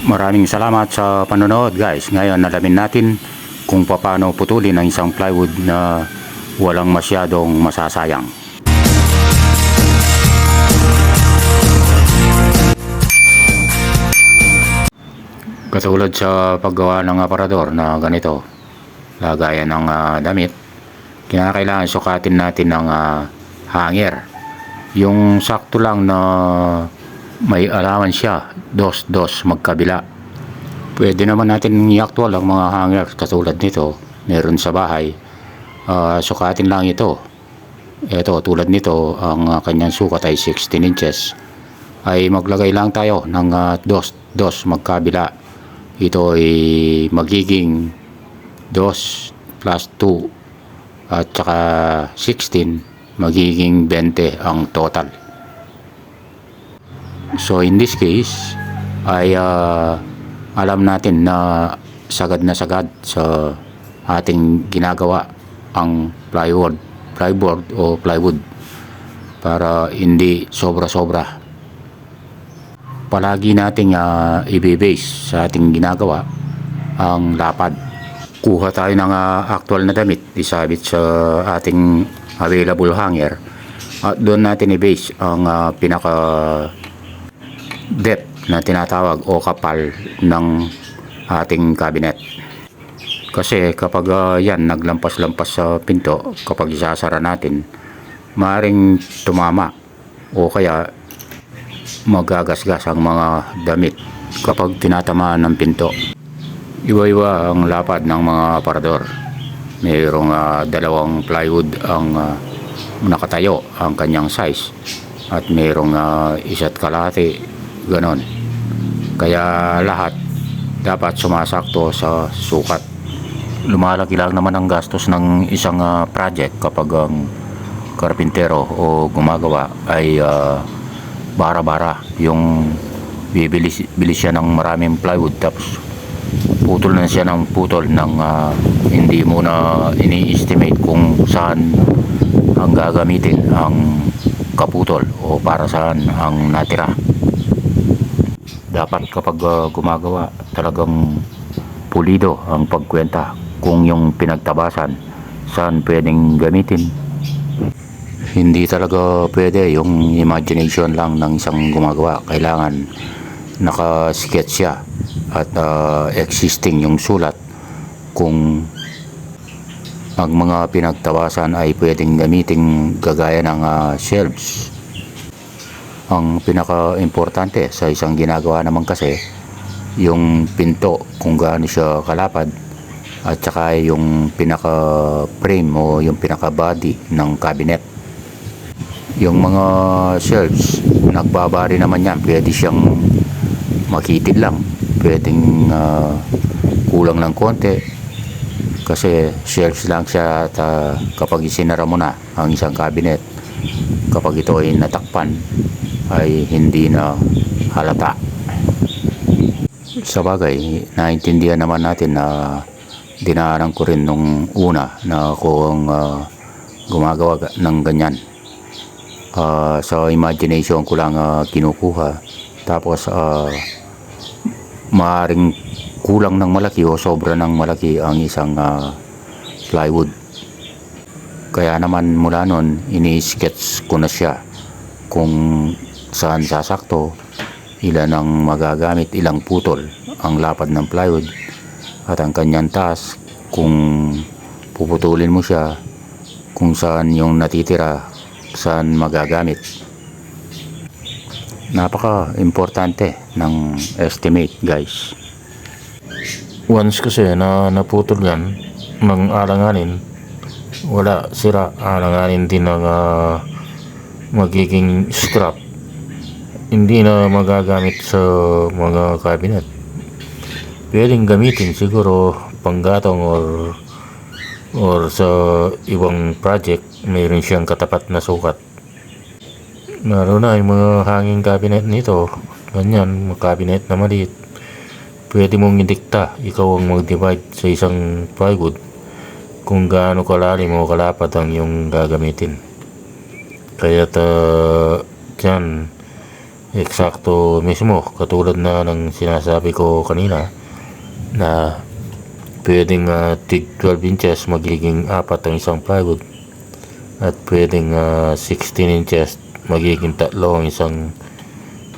Maraming salamat sa panonood guys. Ngayon alamin natin kung paano putulin ang isang plywood na walang masyadong masasayang. Katulad sa paggawa ng aparador na ganito, lagayan ng ah, damit, kinakailangan sukatin natin ng ah, hanger. Yung sakto lang na may alaman siya, dos-dos magkabila. Pwede naman natin i-actual ang mga hanger katulad nito, meron sa bahay. Ah, sukatin lang ito. Ito, tulad nito, ang ah, kanyang sukat ay 16 inches. Ay maglagay lang tayo ng ah, dos, dos magkabila. Ito ay magiging 2 plus 2 at saka 16 magiging 20 ang total. So in this case ay ah, alam natin na sagad na sagad sa ating ginagawa ang plywood, plyboard o plywood para hindi sobra-sobra palagi nating uh, i-base sa ating ginagawa ang lapad. Kuha tayo ng ah, actual na damit, isabit sa ating available hanger at doon natin i-base ang ah, pinaka depth na tinatawag o kapal ng ating cabinet. Kasi kapag ah, yan naglampas-lampas sa pinto, kapag isasara natin, maaring tumama o kaya magagasgas ang mga damit kapag tinatamaan ng pinto. Iba-iba ang lapad ng mga aparador. Mayroong ah, dalawang plywood ang ah, nakatayo ang kanyang size at mayroong ah, isa't kalahati ganon. Kaya lahat dapat sumasakto sa sukat. Lumalaki lang naman ang gastos ng isang ah, project kapag ang karpintero o gumagawa ay ah, bara-bara yung bibili, bili siya ng maraming plywood tapos putol na siya ng putol ng ah, hindi mo na ini-estimate kung saan ang gagamitin ang kaputol o para saan ang natira dapat kapag ah, gumagawa talagang pulido ang pagkwenta kung yung pinagtabasan saan pwedeng gamitin hindi talaga pwede yung imagination lang ng isang gumagawa. Kailangan naka-sketch siya at ah, existing yung sulat kung ang mga pinagtawasan ay pwedeng gamitin gagaya ng ah, shelves. Ang pinaka-importante sa isang ginagawa naman kasi yung pinto kung gaano siya kalapad. At saka yung pinaka-frame o yung pinaka-body ng cabinet. Yung mga shelves nagbabari naman yan. Pwede siyang makitid lang. Pwedeng ah, kulang ng konti. Kasi shelves lang siya at ah, kapag isinara mo na ang isang cabinet kapag ito ay natakpan ay hindi na halata. Sa bagay naintindihan naman natin na dinaanan ko rin nung una na ako ang ah, gumagawa ga- ng ganyan. Ah, sa imagination ko lang ah, kinukuha. Tapos ah, maaring kulang ng malaki o sobra ng malaki ang isang ah, plywood. Kaya naman mula nun ini-sketch ko na siya kung saan sasakto ilan ang magagamit ilang putol ang lapad ng plywood at ang kanyang taas kung puputulin mo siya kung saan yung natitira saan magagamit. Napaka-importante ng estimate, guys. Once kasi na naputol yan ng alanganin, wala sira alanganin din ng ah, magiging scrap. Hindi na magagamit sa mga cabinet. Pwedeng gamitin siguro panggatong or or sa ibang project mayroon siyang katapat na sukat. Lalo na yung mga hanging cabinet nito, ganyan, mga cabinet na maliit pwede mong idikta ikaw ang mag-divide sa isang plywood kung gaano kalalim o kalapad ang yung gagamitin. Kaya ta dyan, eksakto mismo katulad na ng sinasabi ko kanina na pwedeng ah, tig 12 inches magiging apat ang isang plywood at pwedeng ah, 16 inches magiging tatlo ang isang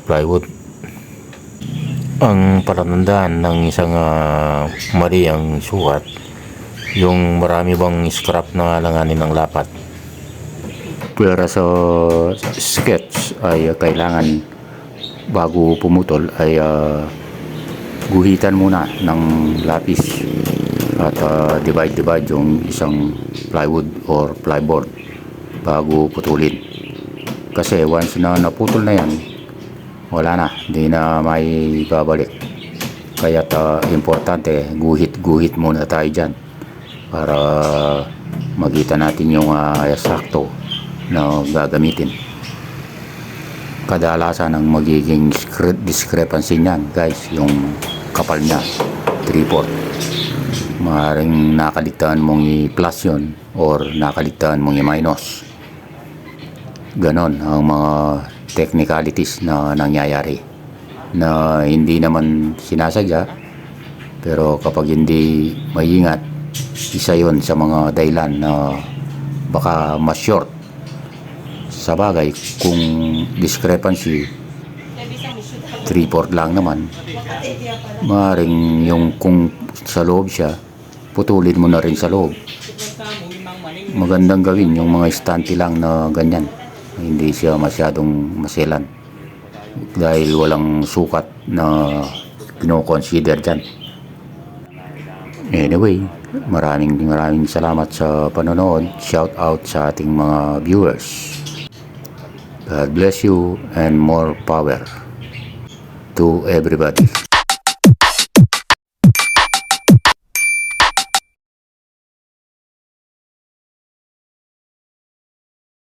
plywood. Ang palatandaan ng isang ah, mali sukat yung marami bang scrap na alanganin ng lapat. Pero sa sketch ay uh, kailangan bago pumutol ay uh, guhitan muna ng lapis at uh, divide-divide yung isang plywood or plyboard bago putulin. Kasi once na naputol na yan, wala na, hindi na may babalik. Kaya importante, guhit-guhit muna tayo dyan para magita natin yung uh, sakto na gagamitin. Kadalasan ang magiging discre- discrepancy niyan, guys, yung kapal niya, 3-4. Maaaring nakaligtaan mong i-plus yun or nakaligtaan mong i-minus. Ganon ang mga technicalities na nangyayari na hindi naman sinasadya pero kapag hindi maingat isa yon sa mga dahilan na baka mas short sa bagay kung discrepancy 3-4 lang naman maaaring yung kung sa loob siya putulin mo na rin sa loob magandang gawin yung mga stante lang na ganyan hindi siya masyadong maselan dahil walang sukat na kinoconsider dyan Anyway, maraming maraming salamat sa panonood. Shout out sa ating mga viewers. God bless you and more power to everybody.